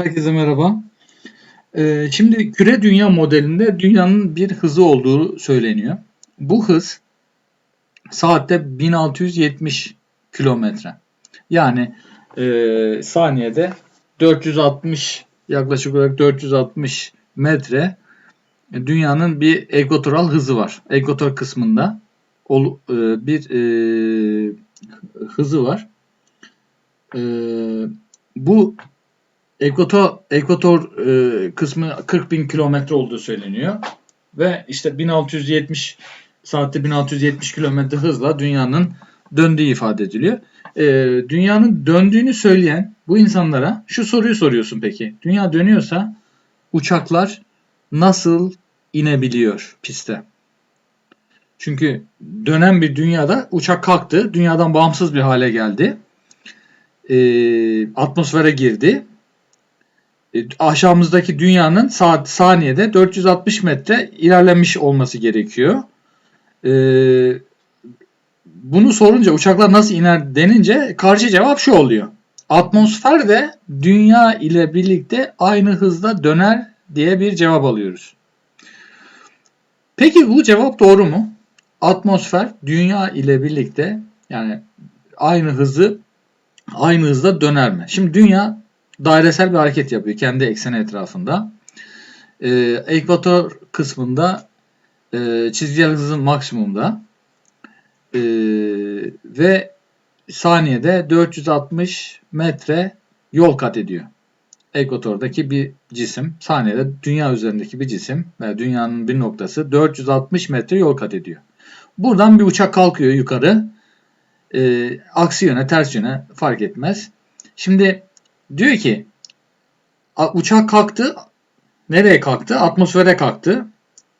Herkese merhaba. Ee, şimdi küre dünya modelinde dünyanın bir hızı olduğu söyleniyor. Bu hız saatte 1670 kilometre. Yani e, saniyede 460 yaklaşık olarak 460 metre dünyanın bir ekvatoral hızı var. Ekvator kısmında e, bir e, hızı var. Bu Ekvator, ekvator e, kısmı 40 bin kilometre olduğu söyleniyor. Ve işte 1670 saatte 1670 kilometre hızla dünyanın döndüğü ifade ediliyor. E, dünyanın döndüğünü söyleyen bu insanlara şu soruyu soruyorsun peki. Dünya dönüyorsa uçaklar nasıl inebiliyor piste? Çünkü dönen bir dünyada uçak kalktı. Dünyadan bağımsız bir hale geldi. E, atmosfere girdi aşağımızdaki dünyanın saat saniyede 460 metre ilerlemiş olması gerekiyor. Ee, bunu sorunca uçaklar nasıl iner denince karşı cevap şu oluyor. Atmosfer de dünya ile birlikte aynı hızda döner diye bir cevap alıyoruz. Peki bu cevap doğru mu? Atmosfer dünya ile birlikte yani aynı hızı aynı hızda döner mi? Şimdi dünya dairesel bir hareket yapıyor kendi ekseni etrafında. E, ekvator kısmında e, çizgisel hızın maksimumda e, ve saniyede 460 metre yol kat ediyor. Ekvatordaki bir cisim saniyede dünya üzerindeki bir cisim ve dünyanın bir noktası 460 metre yol kat ediyor. Buradan bir uçak kalkıyor yukarı. E, aksi yöne ters yöne fark etmez. Şimdi Diyor ki uçak kalktı. Nereye kalktı? Atmosfere kalktı.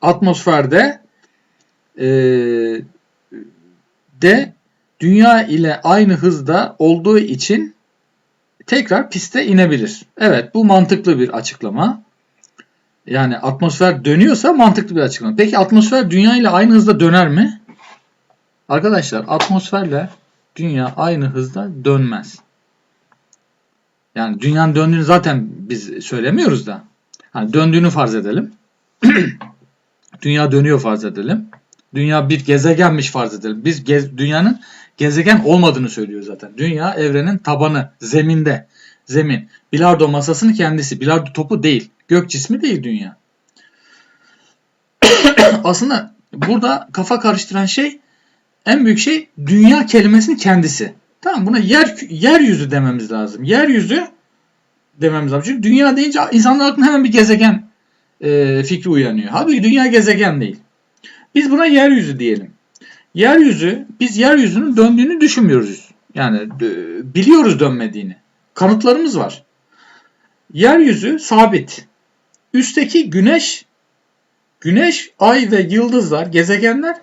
Atmosferde e, de dünya ile aynı hızda olduğu için tekrar piste inebilir. Evet bu mantıklı bir açıklama. Yani atmosfer dönüyorsa mantıklı bir açıklama. Peki atmosfer dünya ile aynı hızda döner mi? Arkadaşlar atmosferle dünya aynı hızda dönmez. Yani dünyanın döndüğünü zaten biz söylemiyoruz da. Hani döndüğünü farz edelim. Dünya dönüyor farz edelim. Dünya bir gezegenmiş farz edelim. Biz gez, dünyanın gezegen olmadığını söylüyor zaten. Dünya evrenin tabanı, zeminde. Zemin. Bilardo masasının kendisi. Bilardo topu değil. Gök cismi değil dünya. Aslında burada kafa karıştıran şey en büyük şey dünya kelimesinin kendisi. Tamam buna yer yeryüzü dememiz lazım. Yeryüzü dememiz lazım. Çünkü dünya deyince insanlar aklına hemen bir gezegen e, fikri uyanıyor. Halbuki dünya gezegen değil. Biz buna yeryüzü diyelim. Yeryüzü, biz yeryüzünün döndüğünü düşünmüyoruz. Yani biliyoruz dönmediğini. Kanıtlarımız var. Yeryüzü sabit. Üstteki güneş, güneş, ay ve yıldızlar, gezegenler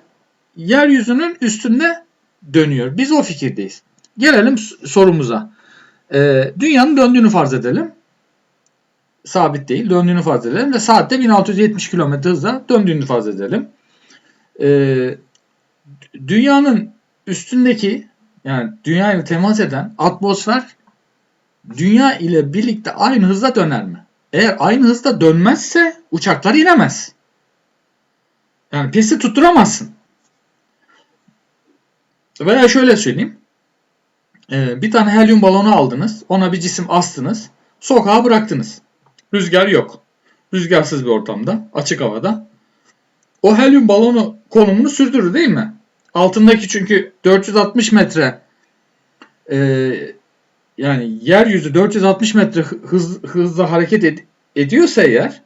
yeryüzünün üstünde dönüyor. Biz o fikirdeyiz. Gelelim sorumuza. Ee, dünyanın döndüğünü farz edelim. Sabit değil. Döndüğünü farz edelim. Ve saatte 1670 km hızla döndüğünü farz edelim. Ee, dünyanın üstündeki yani dünya ile temas eden atmosfer dünya ile birlikte aynı hızla döner mi? Eğer aynı hızda dönmezse uçaklar inemez. Yani pisti tutturamazsın. Veya şöyle söyleyeyim. Ee, bir tane helyum balonu aldınız. Ona bir cisim astınız. Sokağa bıraktınız. Rüzgar yok. Rüzgarsız bir ortamda. Açık havada. O helyum balonu konumunu sürdürür değil mi? Altındaki çünkü 460 metre e, yani yeryüzü 460 metre hız, hızla hareket ed- ediyorsa eğer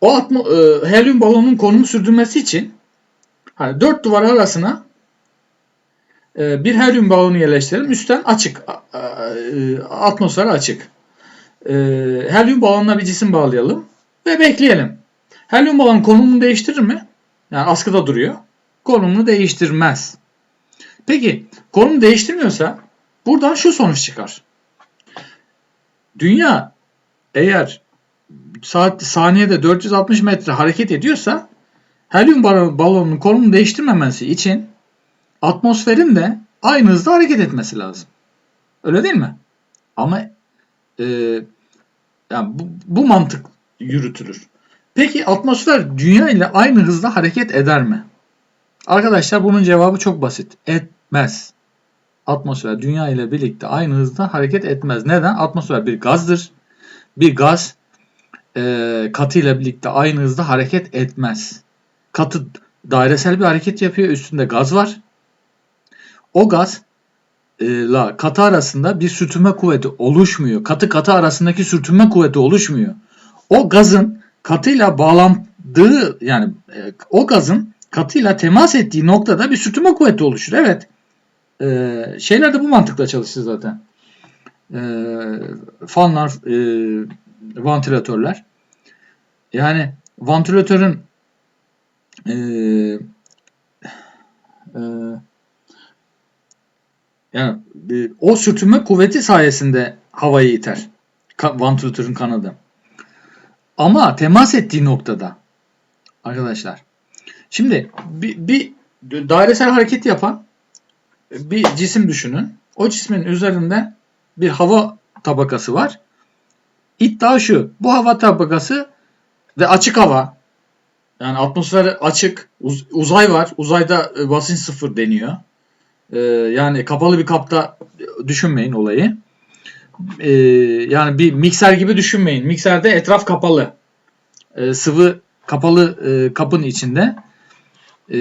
o atma, e, helyum balonun konumu sürdürmesi için hani dört duvar arasına bir helyum balonu yerleştirelim. Üstten açık. E, atmosfer açık. Ee, helyum balonuna bir cisim bağlayalım. Ve bekleyelim. Helyum balonu konumunu değiştirir mi? Yani askıda duruyor. Konumunu değiştirmez. Peki konum değiştirmiyorsa buradan şu sonuç çıkar. Dünya eğer saat saniyede 460 metre hareket ediyorsa helyum balonunun konumunu değiştirmemesi için atmosferin de aynı hızda hareket etmesi lazım. Öyle değil mi? Ama e, Yani bu, bu mantık yürütülür. Peki atmosfer dünya ile aynı hızda hareket eder mi? Arkadaşlar bunun cevabı çok basit. Etmez. Atmosfer dünya ile birlikte aynı hızda hareket etmez. Neden? Atmosfer bir gazdır. Bir gaz e, katı ile birlikte aynı hızda hareket etmez. Katı dairesel bir hareket yapıyor. Üstünde gaz var. O gaz ile katı arasında bir sürtünme kuvveti oluşmuyor. Katı katı arasındaki sürtünme kuvveti oluşmuyor. O gazın katıyla bağlandığı yani e, o gazın katıyla temas ettiği noktada bir sürtünme kuvveti oluşur. Evet. E, şeyler de bu mantıkla çalışır zaten. E, fanlar, e, vantilatörler. Yani vantilatörün e, e, yani e, o sürtünme kuvveti sayesinde havayı iter. Ka vantilatörün kanadı. Ama temas ettiği noktada arkadaşlar. Şimdi bir, bir dairesel hareket yapan bir cisim düşünün. O cismin üzerinde bir hava tabakası var. İddia şu. Bu hava tabakası ve açık hava. Yani atmosfer açık. Uz- uzay var. Uzayda e, basınç sıfır deniyor. Ee, yani kapalı bir kapta düşünmeyin olayı. Ee, yani bir mikser gibi düşünmeyin. Mikserde etraf kapalı. Ee, sıvı kapalı e, kapın içinde. Ee,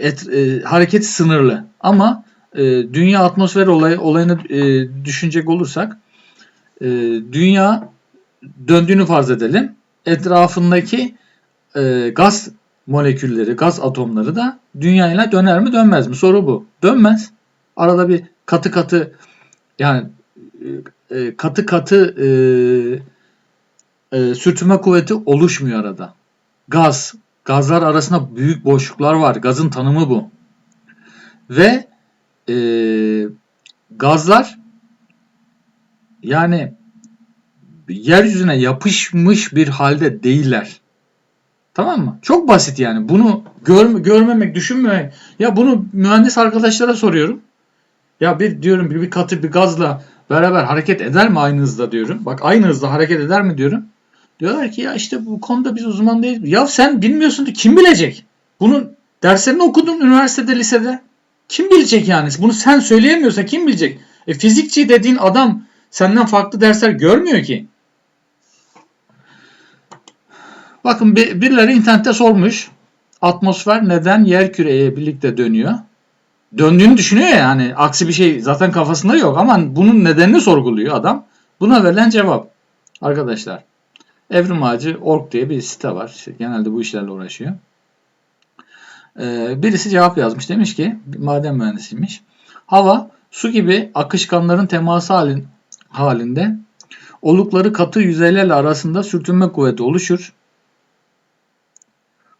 et, e, hareketi sınırlı. Ama e, dünya atmosfer olayı, olayını e, düşünecek olursak e, dünya döndüğünü farz edelim. Etrafındaki e, gaz molekülleri, gaz atomları da dünyayla döner mi dönmez mi? Soru bu. Dönmez. Arada bir katı katı yani e, e, katı katı e, e, sürtünme kuvveti oluşmuyor arada. Gaz, gazlar arasında büyük boşluklar var. Gazın tanımı bu. Ve e, gazlar yani yeryüzüne yapışmış bir halde değiller. Tamam mı? Çok basit yani. Bunu gör, görmemek, düşünmemek. Ya bunu mühendis arkadaşlara soruyorum. Ya bir diyorum bir, bir katı bir gazla beraber hareket eder mi aynı hızda diyorum. Bak aynı hızda hareket eder mi diyorum. Diyorlar ki ya işte bu konuda biz uzman değiliz. Ya sen bilmiyorsun kim bilecek? Bunun derslerini okudun üniversitede, lisede. Kim bilecek yani? Bunu sen söyleyemiyorsa kim bilecek? E, fizikçi dediğin adam senden farklı dersler görmüyor ki. Bakın bir, birileri internette sormuş. Atmosfer neden yer küreye birlikte dönüyor? Döndüğünü düşünüyor ya yani aksi bir şey zaten kafasında yok ama bunun nedenini sorguluyor adam. Buna verilen cevap arkadaşlar. Evrim Ağacı Org diye bir site var. İşte genelde bu işlerle uğraşıyor. Ee, birisi cevap yazmış. Demiş ki maden mühendisiymiş. Hava su gibi akışkanların teması halin, halinde olukları katı yüzeylerle arasında sürtünme kuvveti oluşur.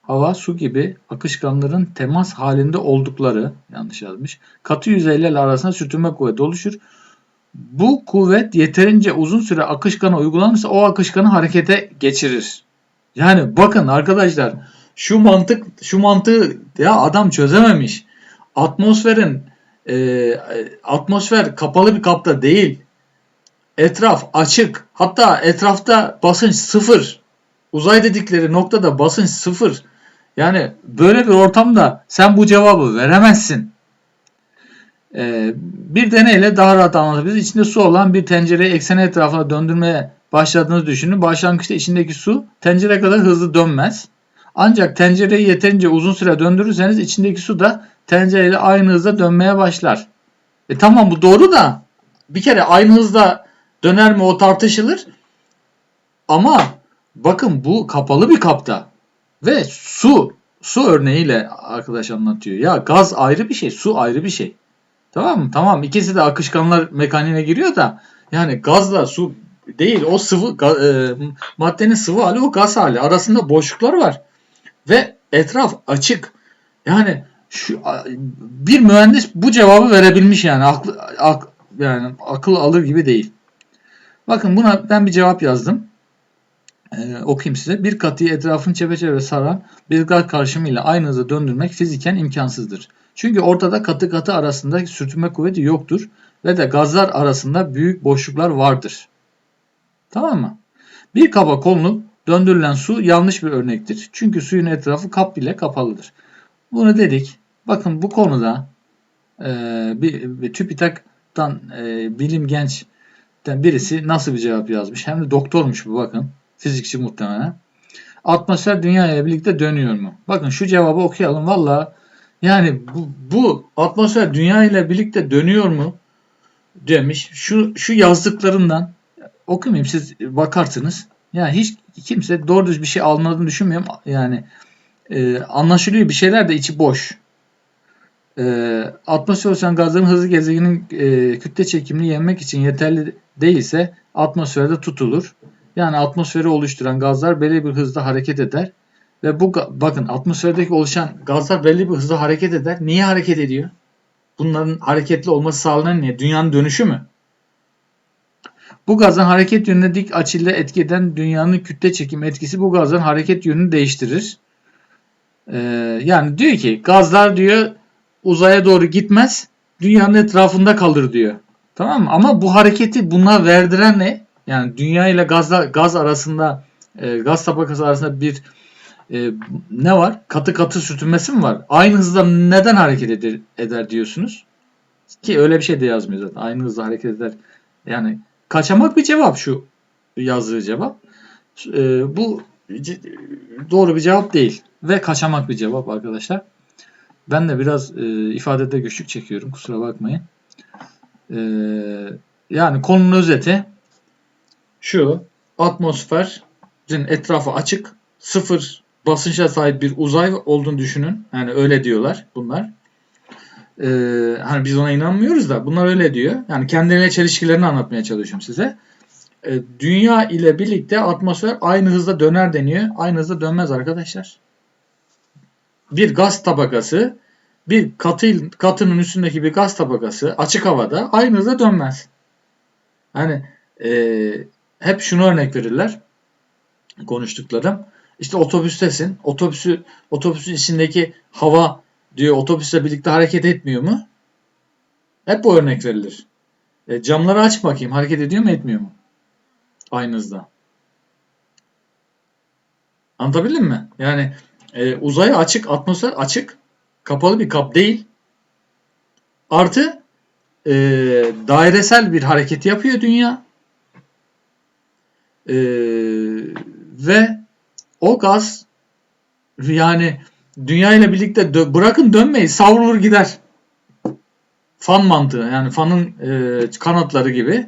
Hava, su gibi akışkanların temas halinde oldukları yanlış yazmış. Katı yüzeylerle arasında sürtünme kuvveti oluşur. Bu kuvvet yeterince uzun süre akışkana uygulanırsa o akışkanı harekete geçirir. Yani bakın arkadaşlar şu mantık şu mantığı ya adam çözememiş. Atmosferin e, atmosfer kapalı bir kapta değil. Etraf açık. Hatta etrafta basınç sıfır. Uzay dedikleri noktada basınç sıfır. Yani böyle bir ortamda sen bu cevabı veremezsin. Ee, bir deneyle daha rahat anlatabiliriz. İçinde su olan bir tencereyi ekseni etrafına döndürmeye başladığınızı düşünün. Başlangıçta içindeki su tencere kadar hızlı dönmez. Ancak tencereyi yeterince uzun süre döndürürseniz içindeki su da tencereyle aynı hızda dönmeye başlar. E tamam bu doğru da bir kere aynı hızda döner mi o tartışılır. Ama bakın bu kapalı bir kapta. Ve su, su örneğiyle arkadaş anlatıyor. Ya gaz ayrı bir şey, su ayrı bir şey. Tamam mı? Tamam ikisi de akışkanlar mekaniğine giriyor da yani gazla su değil o sıvı e, maddenin sıvı hali o gaz hali. Arasında boşluklar var. Ve etraf açık. Yani şu bir mühendis bu cevabı verebilmiş yani aklı ak, yani akıl alır gibi değil. Bakın buna ben bir cevap yazdım e, okuyayım size. Bir katıyı etrafını çepeçevre saran bir gaz karışımıyla aynı hızda döndürmek fiziken imkansızdır. Çünkü ortada katı katı arasında sürtünme kuvveti yoktur ve de gazlar arasında büyük boşluklar vardır. Tamam mı? Bir kaba konulup döndürülen su yanlış bir örnektir. Çünkü suyun etrafı kap ile kapalıdır. Bunu dedik. Bakın bu konuda e, bir, bir TÜBİTAK'tan e, bilim gençten birisi nasıl bir cevap yazmış. Hem de doktormuş bu bakın. Fizikçi muhtemelen. Atmosfer dünya ile birlikte dönüyor mu? Bakın şu cevabı okuyalım. Valla yani bu, bu atmosfer dünya ile birlikte dönüyor mu? demiş. Şu şu yazdıklarından okumayayım siz bakarsınız. Yani hiç kimse doğru düz bir şey anladığını düşünmüyorum. Yani e, anlaşılıyor bir şeyler de içi boş. E, atmosfer oluşan gazların hızlı gezegenin e, kütle çekimini yenmek için yeterli değilse atmosferde tutulur. Yani atmosferi oluşturan gazlar belli bir hızda hareket eder. Ve bu bakın atmosferdeki oluşan gazlar belli bir hızda hareket eder. Niye hareket ediyor? Bunların hareketli olması sağlanan ne? Dünyanın dönüşü mü? Bu gazın hareket yönüne dik açıyla etki eden dünyanın kütle çekim etkisi bu gazın hareket yönünü değiştirir. Ee, yani diyor ki gazlar diyor uzaya doğru gitmez, dünyanın etrafında kalır diyor. Tamam mı? Ama bu hareketi buna verdiren ne? Yani dünya ile gazla, gaz arasında e, gaz tabakası arasında bir e, ne var? Katı katı sürtünmesi mi var? Aynı hızda neden hareket eder, eder diyorsunuz? Ki öyle bir şey de yazmıyor zaten. Aynı hızda hareket eder. Yani kaçamak bir cevap şu yazdığı cevap. E, bu doğru bir cevap değil. Ve kaçamak bir cevap arkadaşlar. Ben de biraz e, ifadede güçlük çekiyorum. Kusura bakmayın. E, yani konunun özeti şu. Atmosferin etrafı açık. Sıfır basınça sahip bir uzay olduğunu düşünün. Yani öyle diyorlar bunlar. Ee, hani biz ona inanmıyoruz da bunlar öyle diyor. Yani kendilerine çelişkilerini anlatmaya çalışıyorum size. Ee, dünya ile birlikte atmosfer aynı hızda döner deniyor. Aynı hızda dönmez arkadaşlar. Bir gaz tabakası bir katı, katının üstündeki bir gaz tabakası açık havada aynı hızda dönmez. Hani e, hep şunu örnek verirler konuştuklarım. İşte otobüstesin. Otobüsü otobüsün içindeki hava diyor otobüsle birlikte hareket etmiyor mu? Hep bu örnek verilir. E, camları aç bakayım. Hareket ediyor mu etmiyor mu? Aynı hızda. Anlatabildim mi? Yani e, uzaya açık, atmosfer açık. Kapalı bir kap değil. Artı e, dairesel bir hareket yapıyor dünya. E, ve o gaz yani dünya ile birlikte dö- bırakın dönmeyi savrulur gider. Fan mantığı yani fanın e, kanatları gibi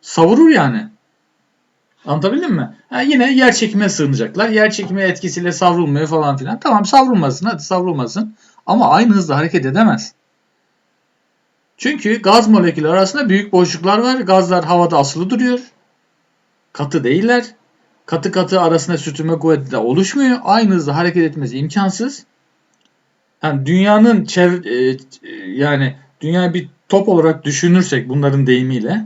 savurur yani. Anlatabildim mi? Ha, yine yer çekime sığınacaklar. Yer çekimi etkisiyle savrulmuyor falan filan. Tamam savrulmasın hadi savrulmasın. Ama aynı hızda hareket edemez. Çünkü gaz molekülü arasında büyük boşluklar var. Gazlar havada asılı duruyor. Katı değiller katı katı arasında sürtünme kuvveti de oluşmuyor. Aynı hızda hareket etmesi imkansız. Yani dünyanın çev e, yani dünya bir top olarak düşünürsek bunların deyimiyle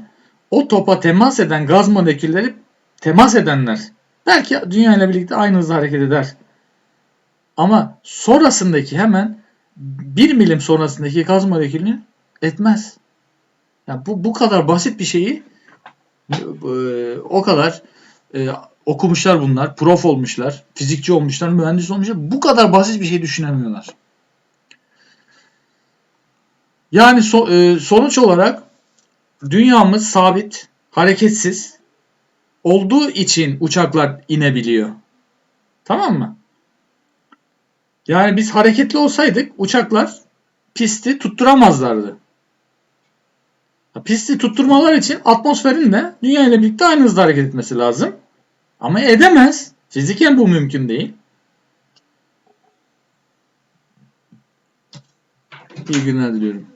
o topa temas eden gaz molekülleri temas edenler belki dünya ile birlikte aynı hızda hareket eder. Ama sonrasındaki hemen bir milim sonrasındaki gaz molekülünü etmez. Yani bu, bu kadar basit bir şeyi o kadar e, okumuşlar bunlar, prof olmuşlar, fizikçi olmuşlar, mühendis olmuşlar. Bu kadar basit bir şey düşünemiyorlar. Yani so- e, sonuç olarak dünyamız sabit, hareketsiz olduğu için uçaklar inebiliyor. Tamam mı? Yani biz hareketli olsaydık uçaklar pisti tutturamazlardı. Pisti tutturmalar için atmosferin de dünya ile birlikte aynı hızda hareket etmesi lazım. Ama edemez. Fiziken bu mümkün değil. İyi günler diliyorum.